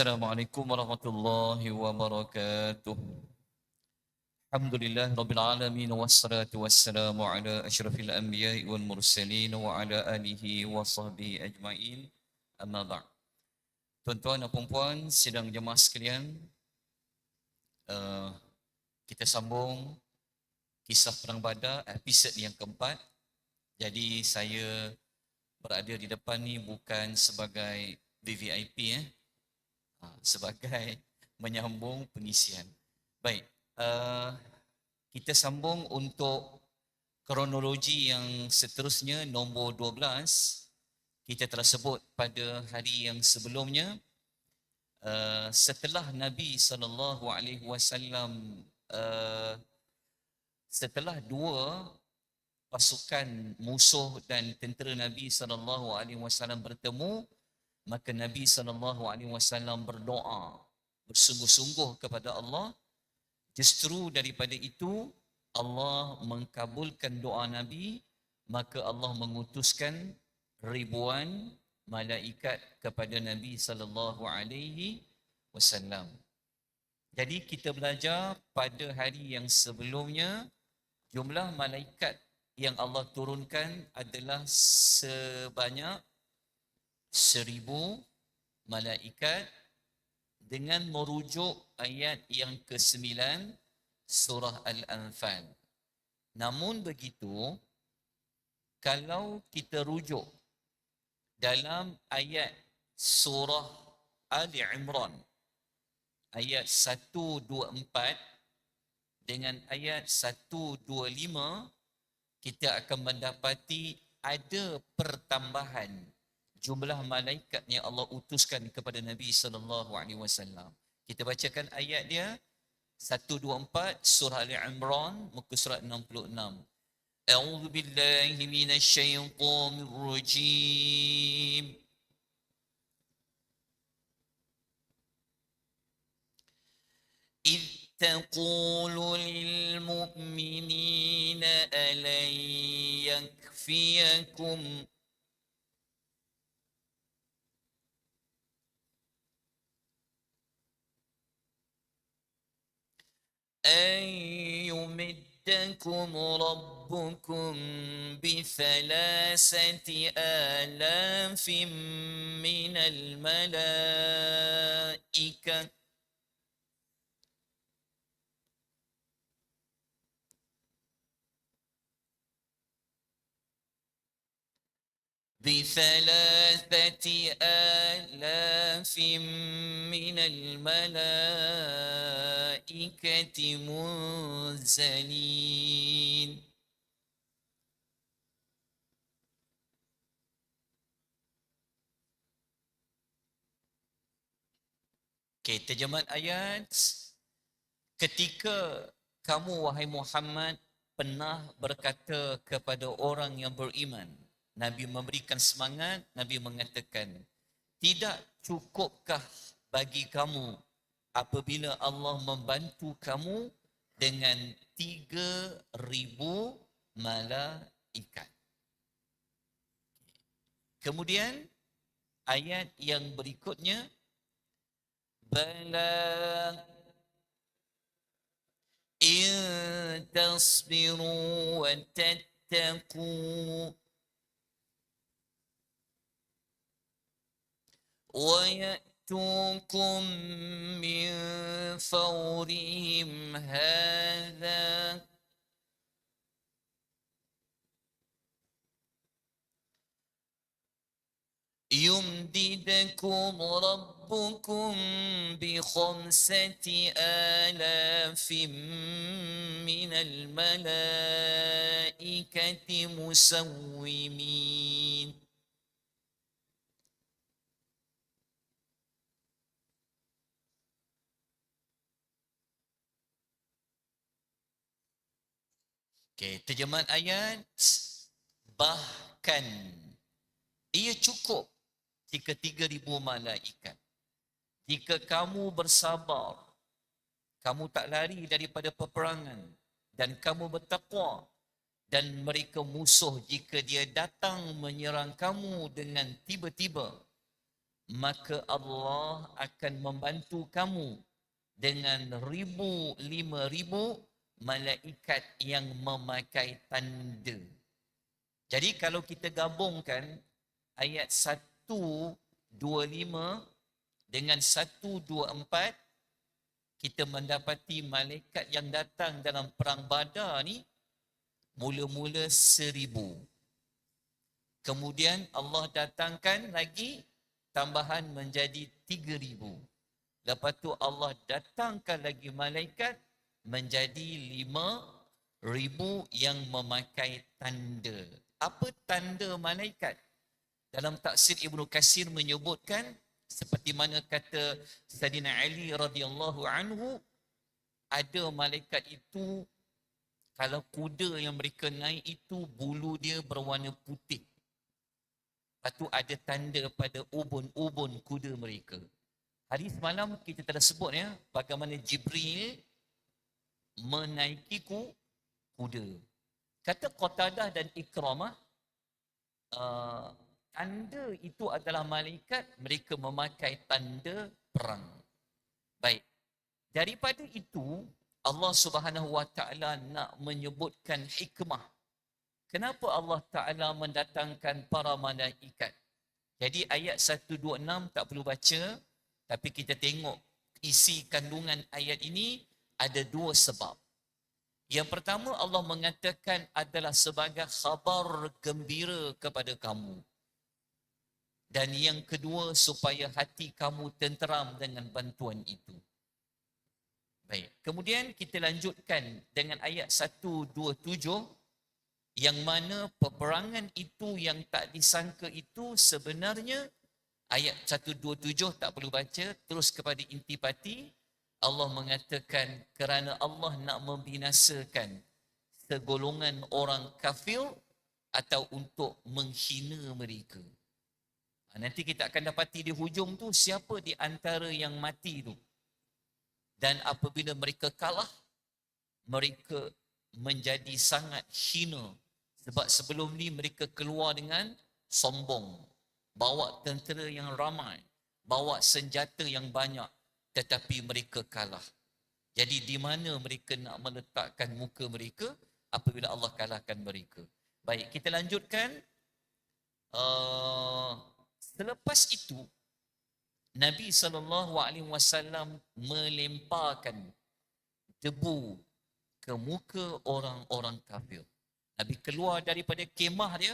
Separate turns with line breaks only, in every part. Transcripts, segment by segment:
Assalamualaikum warahmatullahi wabarakatuh. Alhamdulillah rabbil alamin wassalatu wassalamu ala asyrafil anbiya'i wal mursalin wa ala alihi wa sahbihi ajma'in. Amma ba'd. Tuan-tuan dan puan-puan, sidang jemaah sekalian, uh, kita sambung kisah perang Badar episod yang keempat. Jadi saya berada di depan ni bukan sebagai VVIP eh, sebagai menyambung pengisian. Baik, uh, kita sambung untuk kronologi yang seterusnya nombor 12 kita telah sebut pada hari yang sebelumnya uh, setelah Nabi sallallahu alaihi wasallam uh, setelah dua pasukan musuh dan tentera Nabi sallallahu alaihi wasallam bertemu maka Nabi wasallam berdoa bersungguh-sungguh kepada Allah Justru daripada itu Allah mengkabulkan doa Nabi maka Allah mengutuskan ribuan malaikat kepada Nabi sallallahu alaihi wasallam. Jadi kita belajar pada hari yang sebelumnya jumlah malaikat yang Allah turunkan adalah sebanyak seribu malaikat dengan merujuk ayat yang ke-9 surah Al-Anfal. Namun begitu, kalau kita rujuk dalam ayat surah Ali Imran, ayat 124 dengan ayat 125, kita akan mendapati ada pertambahan jumlah malaikat yang Allah utuskan kepada Nabi sallallahu alaihi wasallam. Kita bacakan ayat dia 124 surah Ali Imran muka surat 66. A'udzu billahi minasy syaithanir rajim. إذ تقول للمؤمنين ألن يكفيكم أن يمدكم ربكم بثلاثة آلاف من الملائكة بثلاثة آلاف من الملائكة منزلين Okay, terjemahan ayat ketika kamu wahai Muhammad pernah berkata kepada orang yang beriman Nabi memberikan semangat, Nabi mengatakan, tidak cukupkah bagi kamu apabila Allah membantu kamu dengan tiga ribu malaikat. Kemudian ayat yang berikutnya bala in tasbiru wa tattaqu ويأتوكم من فورهم هذا. يمددكم ربكم بخمسة آلاف من الملائكة مسومين. Okay, terjemahan ayat bahkan ia cukup jika tiga ribu malaikat. Jika kamu bersabar, kamu tak lari daripada peperangan dan kamu bertakwa dan mereka musuh jika dia datang menyerang kamu dengan tiba-tiba maka Allah akan membantu kamu dengan ribu lima ribu malaikat yang memakai tanda. Jadi kalau kita gabungkan ayat 125 dengan 124 kita mendapati malaikat yang datang dalam perang badar ni mula-mula seribu. Kemudian Allah datangkan lagi tambahan menjadi tiga ribu. Lepas tu Allah datangkan lagi malaikat menjadi lima ribu yang memakai tanda. Apa tanda malaikat? Dalam taksir Ibnu Kasir menyebutkan seperti mana kata Sayyidina Ali radhiyallahu anhu ada malaikat itu kalau kuda yang mereka naik itu bulu dia berwarna putih. Lepas tu ada tanda pada ubun-ubun kuda mereka. Hari semalam kita telah sebut ya bagaimana Jibril menaiki kuda. Kata Qatadah dan Ikramah uh, tanda itu adalah malaikat mereka memakai tanda perang. Baik. Daripada itu Allah Subhanahu wa taala nak menyebutkan hikmah. Kenapa Allah taala mendatangkan para malaikat? Jadi ayat 126 tak perlu baca tapi kita tengok isi kandungan ayat ini ada dua sebab yang pertama Allah mengatakan adalah sebagai khabar gembira kepada kamu dan yang kedua supaya hati kamu tenteram dengan bantuan itu. Baik. Kemudian kita lanjutkan dengan ayat 127 yang mana peperangan itu yang tak disangka itu sebenarnya ayat 127 tak perlu baca terus kepada intipati Allah mengatakan kerana Allah nak membinasakan segolongan orang kafir atau untuk menghina mereka. Ha, nanti kita akan dapati di hujung tu siapa di antara yang mati tu. Dan apabila mereka kalah, mereka menjadi sangat hina. Sebab sebelum ni mereka keluar dengan sombong. Bawa tentera yang ramai. Bawa senjata yang banyak. Tetapi mereka kalah. Jadi di mana mereka nak meletakkan muka mereka apabila Allah kalahkan mereka. Baik, kita lanjutkan. Uh, Selepas itu Nabi SAW melemparkan debu ke muka orang-orang kafir. Nabi keluar daripada kemah dia,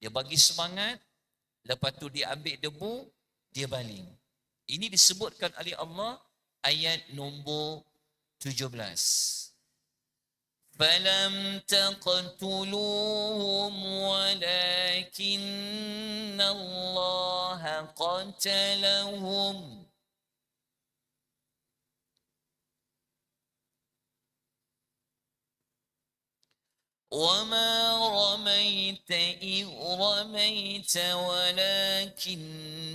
dia bagi semangat, lepas tu dia ambil debu, dia baling. Ini disebutkan oleh Allah ayat nombor 17. فلم تقتلوهم ولكن الله قتلهم وما رميت إذ رميت ولكن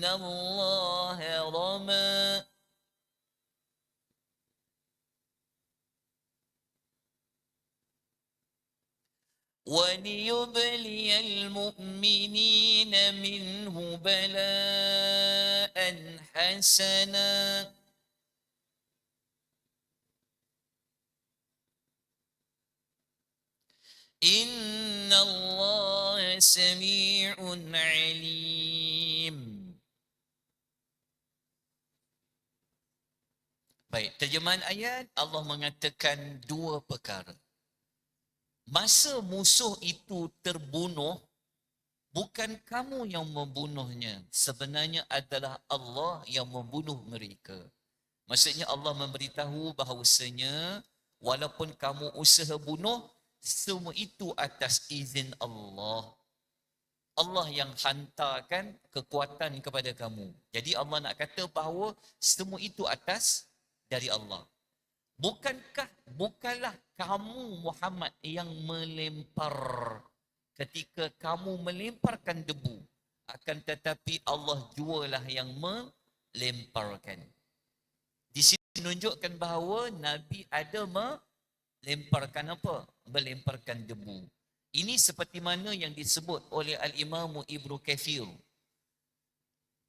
الله رمى وليبلي المؤمنين منه بلاء حسنا إن الله سميع عليم Baik, terjemahan ayat Allah mengatakan dua perkara. masa musuh itu terbunuh bukan kamu yang membunuhnya. Sebenarnya adalah Allah yang membunuh mereka. Maksudnya Allah memberitahu bahawasanya walaupun kamu usaha bunuh semua itu atas izin Allah. Allah yang hantarkan kekuatan kepada kamu. Jadi Allah nak kata bahawa semua itu atas dari Allah Bukankah bukanlah kamu Muhammad yang melempar ketika kamu melemparkan debu akan tetapi Allah jualah yang melemparkan. Di sini menunjukkan bahawa Nabi ada melemparkan apa? Melemparkan debu. Ini seperti mana yang disebut oleh Al-Imam Ibnu Kathir.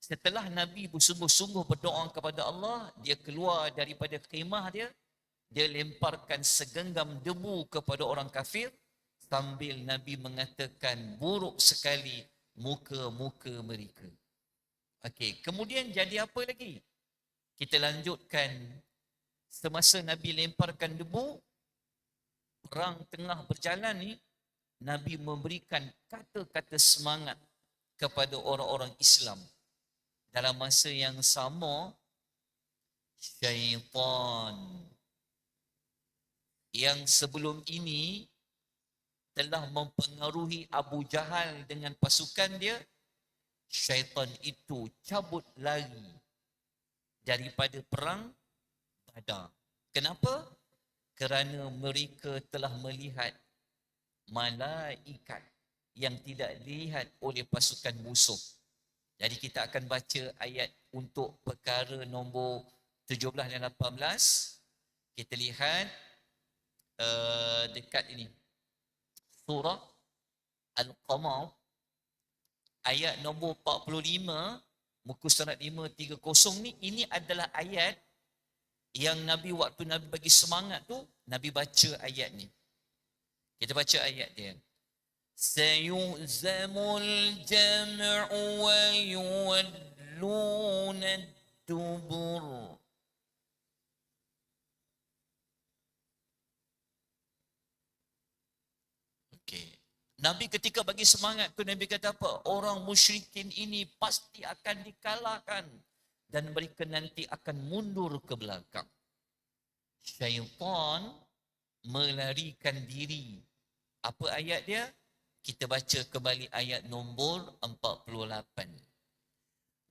Setelah Nabi bersungguh-sungguh berdoa kepada Allah, dia keluar daripada khemah dia, dia lemparkan segenggam debu kepada orang kafir sambil Nabi mengatakan buruk sekali muka-muka mereka. Okey, kemudian jadi apa lagi? Kita lanjutkan semasa Nabi lemparkan debu, perang tengah berjalan ni, Nabi memberikan kata-kata semangat kepada orang-orang Islam. Dalam masa yang sama, syaitan yang sebelum ini telah mempengaruhi Abu Jahal dengan pasukan dia, syaitan itu cabut lari daripada perang Badar. Kenapa? Kerana mereka telah melihat malaikat yang tidak dilihat oleh pasukan musuh. Jadi kita akan baca ayat untuk perkara nombor 17 dan 18. Kita lihat uh, dekat ini. Surah Al-Qamar ayat nombor 45 muka surat 530 ni ini adalah ayat yang Nabi waktu Nabi bagi semangat tu Nabi baca ayat ni. Kita baca ayat dia. Sayuzamul jam'u wa yuwalluna dubur. Nabi ketika bagi semangat tu Nabi kata apa? Orang musyrikin ini pasti akan dikalahkan dan mereka nanti akan mundur ke belakang. Syaitan melarikan diri. Apa ayat dia? Kita baca kembali ayat nombor 48.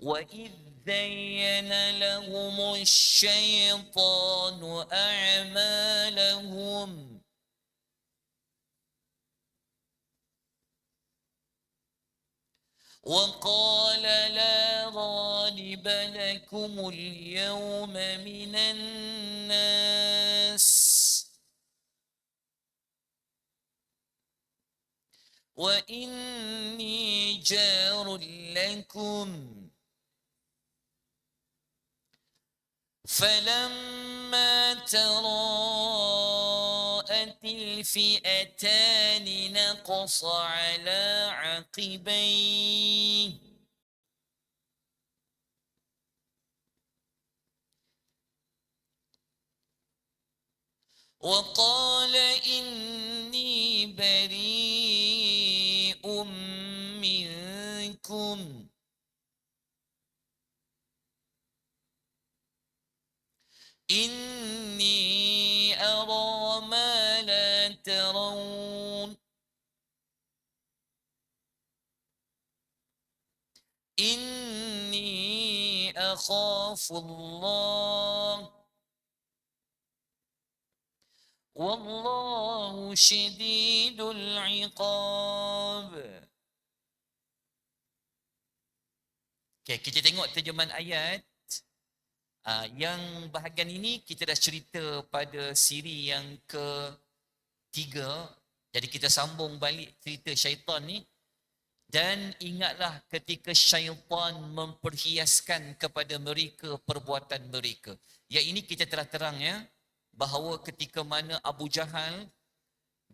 Wa idzayyana lahum asy-syaitanu a'malahum وقال لا غالب لكم اليوم من الناس وإني جار لكم فلما تراءت الفئتان نقص على عقبيه وقال إني بريء منكم. إني أرى ما لا ترون. إني أخاف الله والله شديد العقاب Okay, kita tengok terjemahan ayat Uh, yang bahagian ini kita dah cerita pada siri yang ketiga. Jadi kita sambung balik cerita syaitan ni. Dan ingatlah ketika syaitan memperhiaskan kepada mereka perbuatan mereka. Ya ini kita telah terang ya. Bahawa ketika mana Abu Jahal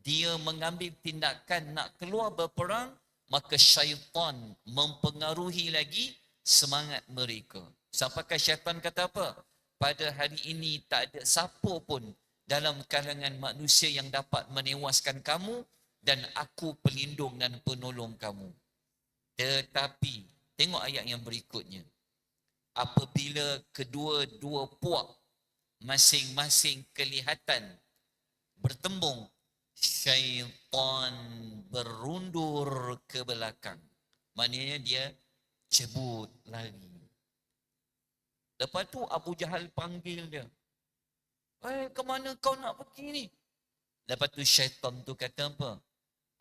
dia mengambil tindakan nak keluar berperang. Maka syaitan mempengaruhi lagi semangat mereka. Sampaikan syaitan kata apa? Pada hari ini tak ada siapa pun dalam kalangan manusia yang dapat menewaskan kamu dan aku pelindung dan penolong kamu. Tetapi, tengok ayat yang berikutnya. Apabila kedua-dua puak masing-masing kelihatan bertembung, syaitan berundur ke belakang. Maknanya dia cebut lari. Lepas tu Abu Jahal panggil dia. Eh, ke mana kau nak pergi ni? Lepas tu syaitan tu kata apa?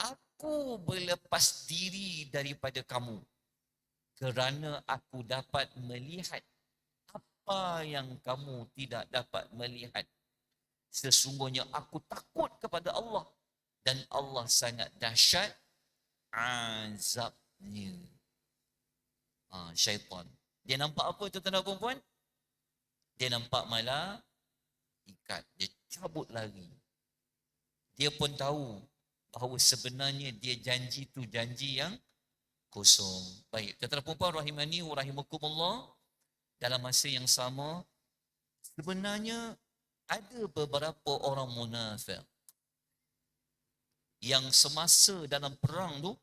Aku berlepas diri daripada kamu. Kerana aku dapat melihat apa yang kamu tidak dapat melihat. Sesungguhnya aku takut kepada Allah. Dan Allah sangat dahsyat azabnya. Ha, syaitan. Dia nampak apa tuan-tuan dan perempuan? Dia nampak malah ikat. Dia cabut lari. Dia pun tahu bahawa sebenarnya dia janji tu janji yang kosong. Baik, tuan-tuan perempuan rahimani wa rahimakumullah dalam masa yang sama sebenarnya ada beberapa orang munafik yang semasa dalam perang tu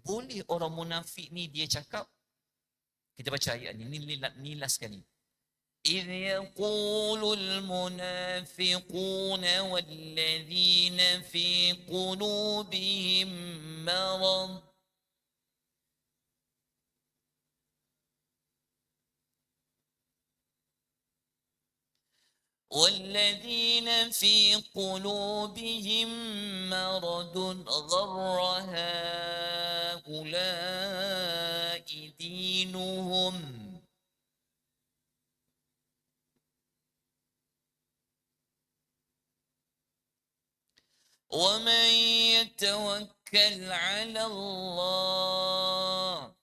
boleh orang munafik ni dia cakap kita baca ayat ni ni, ni last sekali إذ يقول المنافقون والذين في قلوبهم مرض والذين في قلوبهم مرض غر هؤلاء دينهم. ومن يتوكل على الله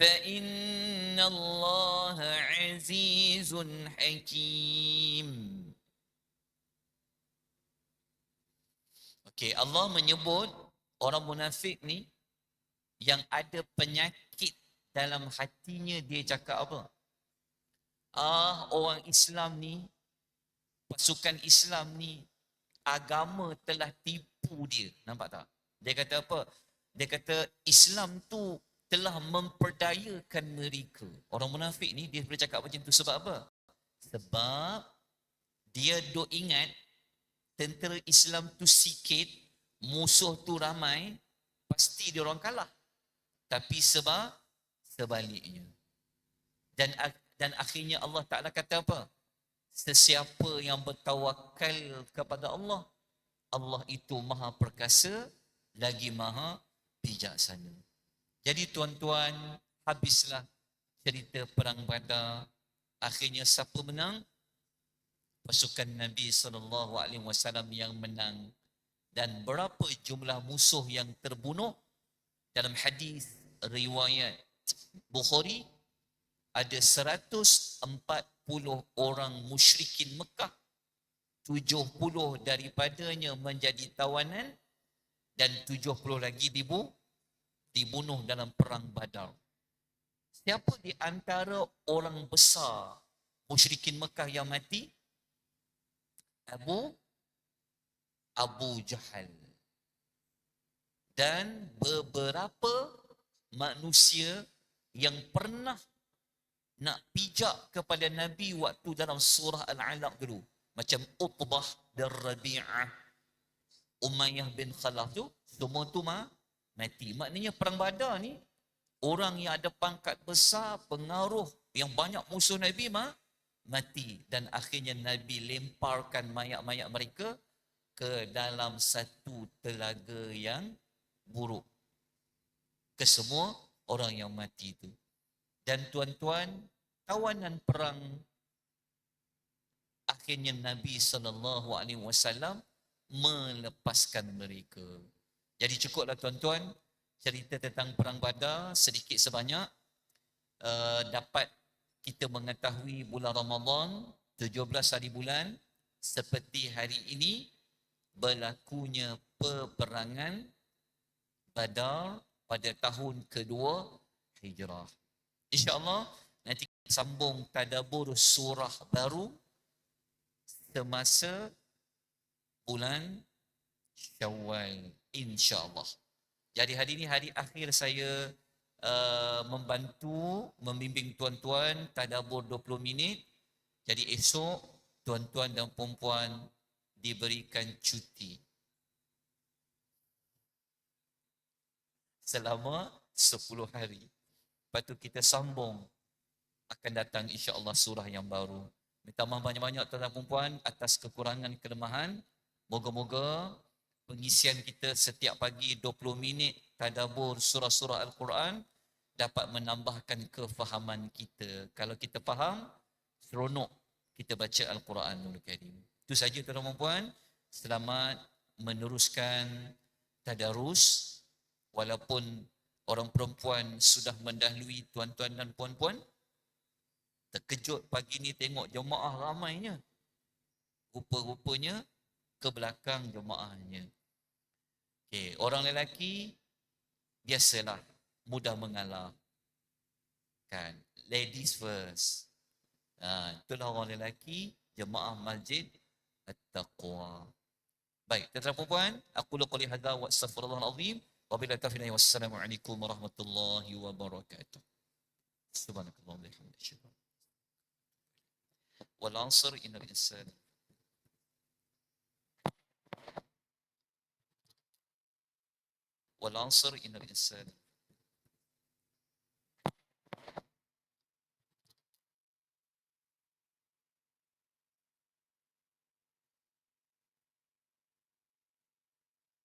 فإن الله عزيز حكيم Okey, Allah menyebut orang munafik ni yang ada penyakit dalam hatinya dia cakap apa? Ah, orang Islam ni, pasukan Islam ni, agama telah tipu dia. Nampak tak? Dia kata apa? Dia kata Islam tu telah memperdayakan mereka. Orang munafik ni dia boleh cakap macam tu sebab apa? Sebab dia duk ingat tentera Islam tu sikit, musuh tu ramai, pasti dia orang kalah. Tapi sebab sebaliknya. Dan dan akhirnya Allah Taala kata apa? Sesiapa yang bertawakal kepada Allah, Allah itu Maha Perkasa lagi Maha Bijaksana. Jadi tuan-tuan, habislah cerita perang Badar. Akhirnya siapa menang? Pasukan Nabi SAW yang menang. Dan berapa jumlah musuh yang terbunuh? Dalam hadis riwayat Bukhari, ada 140 orang musyrikin Mekah. 70 daripadanya menjadi tawanan dan 70 lagi dibunuh dibunuh dalam perang Badar. Siapa di antara orang besar musyrikin Mekah yang mati? Abu Abu Jahal. Dan beberapa manusia yang pernah nak pijak kepada Nabi waktu dalam surah Al-Alaq dulu. Macam Utbah dan Rabi'ah. Umayyah bin Khalaf tu. Semua tu mah mati. Maknanya perang badar ni, orang yang ada pangkat besar, pengaruh yang banyak musuh Nabi mah mati. Dan akhirnya Nabi lemparkan mayat-mayat mereka ke dalam satu telaga yang buruk. Ke semua orang yang mati itu. Dan tuan-tuan, tawanan perang akhirnya Nabi SAW melepaskan mereka. Jadi cukuplah tuan-tuan cerita tentang perang Badar sedikit sebanyak uh, dapat kita mengetahui bulan Ramadan 17 hari bulan seperti hari ini berlakunya peperangan Badar pada tahun kedua Hijrah. InsyaAllah nanti kita sambung tadabur surah baru semasa bulan Syawal insyaAllah. Jadi hari ini hari akhir saya uh, membantu, membimbing tuan-tuan tadabur 20 minit. Jadi esok tuan-tuan dan perempuan diberikan cuti. Selama 10 hari. Lepas tu kita sambung akan datang insya-Allah surah yang baru. Minta maaf banyak-banyak tuan-tuan perempuan atas kekurangan kelemahan. Moga-moga pengisian kita setiap pagi 20 minit tadabur surah-surah Al-Quran dapat menambahkan kefahaman kita. Kalau kita faham, seronok kita baca Al-Quran dulu Karim. Itu saja tuan-tuan puan. Selamat meneruskan tadarus walaupun orang perempuan sudah mendahului tuan-tuan dan puan-puan. Terkejut pagi ni tengok jemaah ramainya. Rupa-rupanya ke belakang jemaahnya. Okay, orang lelaki biasalah mudah mengalah. Kan? Ladies first. Ha, itulah orang lelaki jemaah masjid at-taqwa. Baik, tuan-tuan dan puan, aku lu qouli hadza wa astaghfirullahal azim. Wabillahi taufiq wassalamualaikum warahmatullahi wabarakatuh. Subhanakallah wa bihamdika. Wal 'asr innal insana والعنصر إن الإنسان